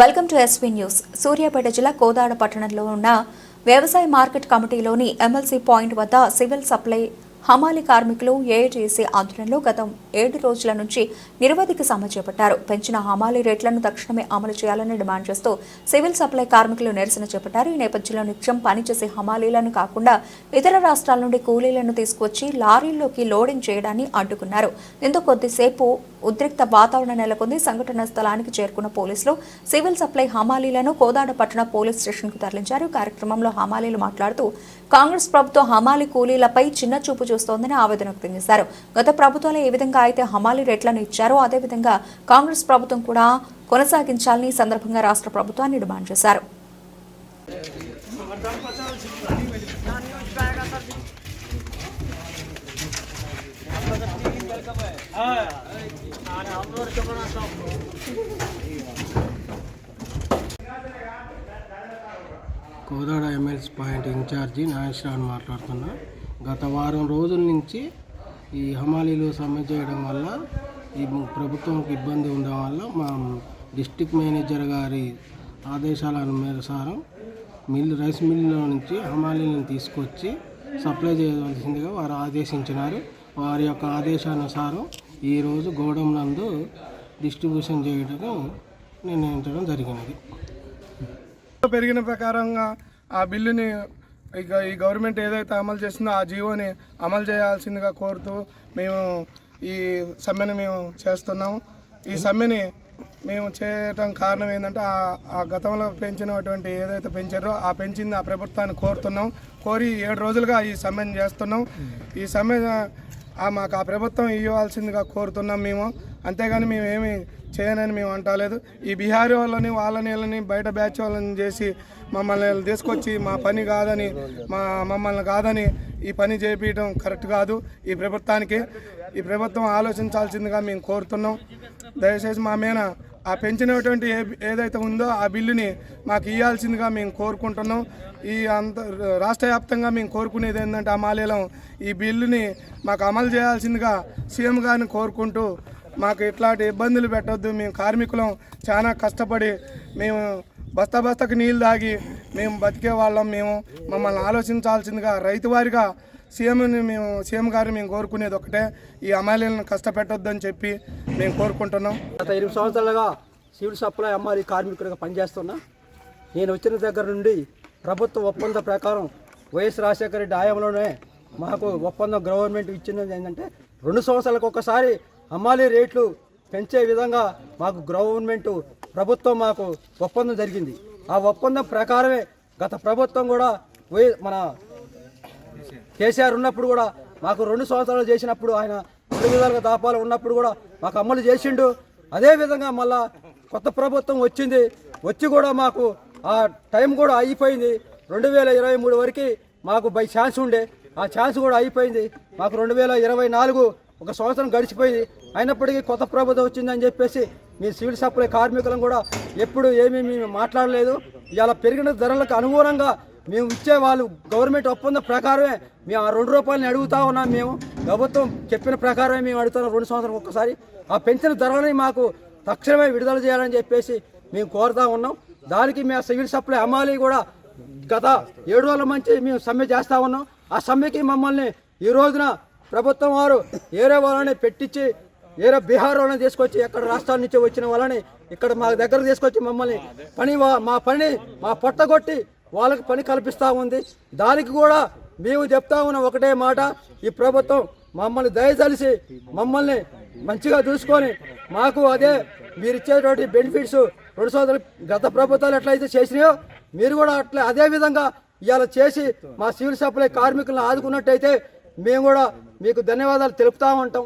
Welcome to SV news. Suryapet జిల్లా కోదాడ పట్టణంలో ఉన్న వ్యవసాయ మార్కెట్ కమిటీలోని ఎమ్మెల్సీ పాయింట్ వద్ద సివిల్ సప్లై హమాలి కార్మికులు ఏఐటీసీ ఆధ్వర్యంలో గత ఏడు రోజుల నుంచి నిరవధిక సమ్మె చేపట్టారు. పెంచిన హమాలి రేట్లను తక్షణమే అమలు చేయాలని డిమాండ్ చేస్తూ సివిల్ సప్లై కార్మికులు నిరసన చేపట్టారు. ఈ నేపథ్యంలో నిత్యం పనిచేసే హమాలీలను కాకుండా ఇతర రాష్ట్రాల నుండి కూలీలను తీసుకొచ్చి లారీల్లోకి లోడింగ్ చేయడాన్ని అడ్డుకున్నారు. దీంతో కొద్దిసేపు ఉద్రిక్త వాతావరణం నెలకొంది. సంఘటన స్థలానికి చేరుకున్న పోలీసులు సివిల్ సప్లై హమాలీలను కోదాడ పట్టణ పోలీస్ స్టేషన్కు తరలించారు. కార్యక్రమంలో హమాలీలు మాట్లాడుతూ కాంగ్రెస్ ప్రభుత్వం హమాలి కూలీలపై చిన్న చూపు చూస్తోందని ఆవేదన వ్యక్తం చేశారు గత ప్రభుత్వంలో ఏ విధంగా అయితే హమాలీ రేట్లను ఇచ్చారో అదేవిధంగా కాంగ్రెస్ ప్రభుత్వం కూడా కొనసాగించాలని సందర్భంగా రాష్ట్ర ప్రభుత్వాన్ని డిమాండ్ చేశారు. Kodad MLC point incharge Nageswararao మాట్లాడుతున్నా. గత వారం రోజుల నుంచి ఈ హమాలీలు సమ్మె చేయడం వల్ల ఈ ప్రభుత్వంకి ఇబ్బంది ఉండడం వల్ల మా డిస్టిక్ మేనేజర్ గారి ఆదేశాల మేరసారం మిల్ రైస్ మిల్లో నుంచి హమాలీలను తీసుకొచ్చి సప్లై చేయవలసిందిగా వారు ఆదేశించినారు. వారి యొక్క ఆదేశానుసారం ఈరోజు గోడౌన్ నందు డిస్ట్రిబ్యూషన్ చేయడం నిర్ణయించడం జరిగినది. పెరిగిన ప్రకారంగా ఆ బిల్లుని ఇక ఈ గవర్నమెంట్ ఏదైతే అమలు చేస్తుందో ఆ జీవోని అమలు చేయాల్సిందిగా కోరుతూ మేము ఈ సమ్మెను మేము చేస్తున్నాము. ఈ సమ్మెని మేము చేయటం కారణం ఏంటంటే ఆ- గతంలో పెంచినటువంటి ఏదైతే పెంచారో ఆ పెంచింది ఆ ప్రభుత్వాన్ని కోరుతున్నాం. కోరి ఏడు రోజులుగా ఈ సమ్మెను చేస్తున్నాం. ఈ సమ్మె మాకు ఆ ప్రభుత్వం ఇవ్వాల్సిందిగా కోరుతున్నాం మేము. అంతేగాని మేమేమి చేయనని మేము అంటలేదు. ఈ బీహారీ వాళ్ళని వాళ్ళని వీళ్ళని బయట బ్యాచ్ వాళ్ళని చేసి మమ్మల్ని తీసుకొచ్చి మా పని కాదని మా మమ్మల్ని కాదని ఈ పని చేపించడం కరెక్ట్ కాదు. ఈ ప్రభుత్వానికి ఈ ప్రభుత్వం ఆలోచించాల్సిందిగా మేము కోరుతున్నాం. దయచేసి మా మీద ఆ పెంచినటువంటి ఏ ఏదైతే ఉందో ఆ బిల్లుని మాకు ఇవ్వాల్సిందిగా మేము కోరుకుంటున్నాం. ఈ అంత రాష్ట్ర వ్యాప్తంగా మేము కోరుకునేది ఏంటంటే ఆ మాలేలం ఈ బిల్లుని మాకు అమలు చేయాల్సిందిగా సీఎం గారిని కోరుకుంటూ మాకు ఇట్లాంటి ఇబ్బందులు పెట్టొద్దు మేము కార్మికులం చాలా కష్టపడి మేము బస్తా బస్తాకు నీళ్ళు తాగి మేము బతికే వాళ్ళం మేము. మమ్మల్ని ఆలోచించాల్సిందిగా రైతు వారిగా సీఎంని మేము సీఎం గారిని మేము కోరుకునేది ఒకటే. ఈ అమాలీలను కష్టపెట్టొద్దని చెప్పి మేము కోరుకుంటున్నాం. గత ఎనిమిది సంవత్సరాలుగా సివిల్ సప్లై అమ్మాయి కార్మికుడిగా పనిచేస్తున్నా. నేను వచ్చిన దగ్గర నుండి ప్రభుత్వ ఒప్పంద ప్రకారం వైఎస్ రాజశేఖర రెడ్డి ఆయంలోనే మాకు ఒప్పందం గవర్నమెంట్ ఇచ్చినది ఏంటంటే రెండు సంవత్సరాలకు ఒకసారి అమ్మాలి రేట్లు పెంచే విధంగా మాకు గవర్నమెంట్ ప్రభుత్వం మాకు ఒప్పందం జరిగింది. ఆ ఒప్పందం ప్రకారమే గత ప్రభుత్వం కూడా వై మన కేసీఆర్ ఉన్నప్పుడు కూడా మాకు రెండు సంవత్సరాలు చేసినప్పుడు ఆయన రెండు విధాలుగా దాపాలు ఉన్నప్పుడు కూడా మాకు అమలు చేసిండు. అదేవిధంగా మళ్ళా కొత్త ప్రభుత్వం వచ్చింది. వచ్చి కూడా మాకు ఆ టైం కూడా అయిపోయింది. రెండు వేల ఇరవై మూడు వరకు మాకు బై ఛాన్స్ ఉండే. ఆ ఛాన్స్ కూడా అయిపోయింది. మాకు రెండు వేల ఇరవై నాలుగు ఒక సంవత్సరం గడిచిపోయింది. అయినప్పటికీ కొత్త ప్రభుత్వం వచ్చిందని చెప్పేసి మీ సివిల్ సప్లై కార్మికులను కూడా ఎప్పుడు ఏమీ మేము మాట్లాడలేదు. ఇలా పెరిగిన ధరలకు అనుగుణంగా మేము ఇచ్చే వాళ్ళు గవర్నమెంట్ ఒప్పందం ప్రకారమే మేము ఆ రెండు రూపాయలని అడుగుతా ఉన్నాం మేము. ప్రభుత్వం చెప్పిన ప్రకారమే మేము అడుగుతున్నాం రెండు సంవత్సరం ఒక్కసారి. ఆ పెంచిన ధరలని మాకు తక్షణమే విడుదల చేయాలని చెప్పేసి మేము కోరుతా ఉన్నాం. దానికి మేము సివిల్ సప్లై అమ్మాలి కూడా గత ఏడు రోజుల మంచి మేము సమ్మె చేస్తా ఉన్నాం. ఆ సమ్మెకి మమ్మల్ని ఈ రోజున ప్రభుత్వం వారు ఏరే వాళ్ళని పెట్టించి ఏరే బీహార్ వాళ్ళని తీసుకొచ్చి ఎక్కడ రాష్ట్రాల నుంచి వచ్చిన వాళ్ళని ఇక్కడ మా దగ్గర తీసుకొచ్చి మమ్మల్ని పని వా- మా పని మా పొట్టగొట్టి వాళ్ళకి పని కల్పిస్తూ ఉంది. దానికి కూడా మేము చెప్తా ఉన్న ఒకటే మాట. ఈ ప్రభుత్వం మమ్మల్ని దయచలిసి మమ్మల్ని మంచిగా చూసుకొని మాకు అదే మీరు ఇచ్చేటువంటి బెనిఫిట్స్ రెండు సంవత్సరాలు గత ప్రభుత్వాలు ఎట్లయితే చేసినాయో మీరు కూడా అట్లా అదే విధంగా ఇవాళ చేసి మా సివిల్ సప్లై కార్మికులను ఆదుకున్నట్టయితే మేము కూడా మీకు ధన్యవాదాలు తెలుపుతా ఉంటాం.